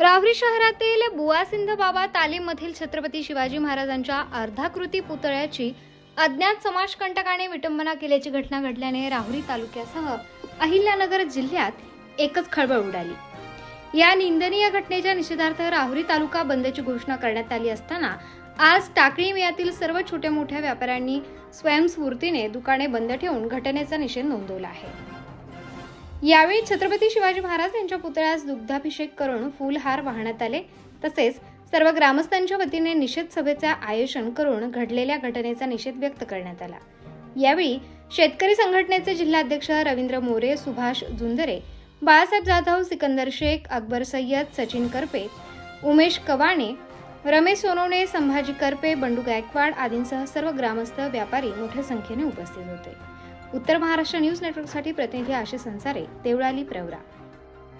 राहुरी शहरातील बुवासिंध बाबा तालीममधील छत्रपती शिवाजी महाराजांच्या अर्धाकृती पुतळ्याची अज्ञात समाजकंटकाने विटंबना केल्याची घटना घडल्याने राहुरी तालुक्यासह अहिल्यानगर जिल्ह्यात एकच खळबळ उडाली. या निंदनीय घटनेच्या निषेधार्थ राहुरी तालुका बंदची घोषणा करण्यात आली असताना आज टाकळी यातील सर्व छोट्या मोठ्या व्यापाऱ्यांनी स्वयंस्फूर्तीने दुकाने बंद ठेवून घटनेचा निषेध नोंदवला आहे. यावेळी छत्रपती शिवाजी महाराज यांच्या पुतळ्यास दुग्धाभिषेक करून फुलहार वाहण्यात आले. तसेच सर्व ग्रामस्थांच्या वतीने निषेध सभेचे आयोजन करून घडलेल्या घटनेचा निषेध व्यक्त करण्यात आला. यावेळी शेतकरी संघटनेचे जिल्हाध्यक्ष रवींद्र मोरे सुभाष जुंदरे बाळासाहेब जाधव सिकंदर शेख अकबर सय्यद सचिन करपे उमेश कवाणे रमेश सोनवणे संभाजी करपे बंडू गायकवाड आदींसह सर्व ग्रामस्थ व्यापारी मोठ्या संख्येने उपस्थित होते. उत्तर महाराष्ट्र न्यूज नेटवर्कसाठी प्रतिनिधी आशिष संसारे देवळाली प्रवरा.